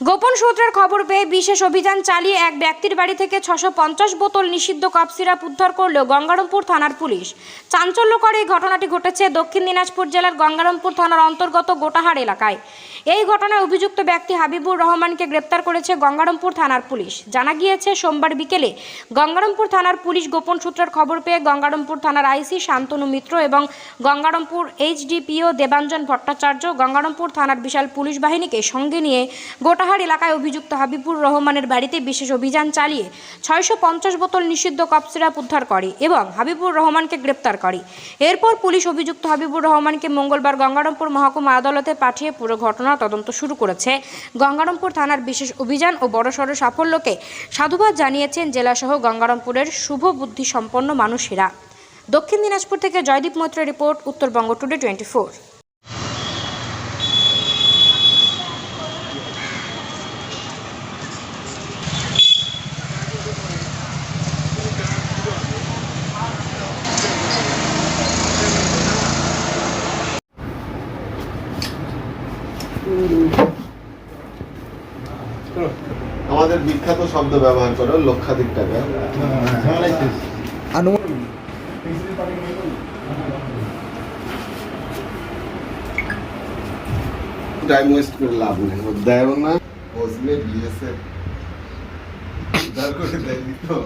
গোপন সূত্রের খবর পেয়ে বিশেষ অভিযান চালিয়ে এক ব্যক্তির বাড়ি থেকে ছশো পঞ্চাশ বোতল নিষিদ্ধ কফ সিরাপ উদ্ধার করল গঙ্গারামপুর থানার পুলিশ। চাঞ্চল্যকর এই ঘটনাটি ঘটেছে দক্ষিণ দিনাজপুর জেলার গঙ্গারামপুর থানার অন্তর্গত গোটাহার এলাকায়। এই ঘটনায় অভিযুক্ত ব্যক্তি হাবিবুর রহমানকে গ্রেপ্তার করেছে গঙ্গারামপুর থানার পুলিশ। জানা গিয়েছে, সোমবার বিকেলে গঙ্গারামপুর থানার পুলিশ গোপন সূত্রের খবর পেয়ে গঙ্গারামপুর থানার আইসি শান্তনু মিত্র এবং গঙ্গারামপুর এইচডিপিও দেবাঞ্জন ভট্টাচার্য গঙ্গারামপুর থানার বিশাল পুলিশ বাহিনীকে সঙ্গে নিয়ে গোটাহার এলাকায় অভিযুক্ত হাবিবুর রহমানের বাড়িতে বিশেষ অভিযান চালিয়ে ছয়শো পঞ্চাশ বোতল নিষিদ্ধ কফ সিরাপ উদ্ধার করে এবং হাবিবুর রহমানকে গ্রেপ্তার করে। এরপর পুলিশ অভিযুক্ত হাবিবুর রহমানকে মঙ্গলবার গঙ্গারামপুর মহকুমা আদালতে পাঠিয়ে পুরো ঘটনা তদন্ত শুরু করেছে। গঙ্গারামপুর থানার বিশেষ অভিযান ও বড়সড় সাফল্যকে সাধুবাদ জানিয়েছেন জেলাসহ গঙ্গারামপুরের শুভ বুদ্ধি সম্পন্ন মানুষেরা। দক্ষিণ দিনাজপুর থেকে জয়দীপ মৈত্রের রিপোর্ট, উত্তরবঙ্গ টুডে টোয়েন্টি আমাদের বিখ্যাত শব্দ ব্যবহার করো লক্ষাধিক টাকা। টাইম ওয়েস্ট করে লাভ নেই। দেয় না। বসলে বিএসএফ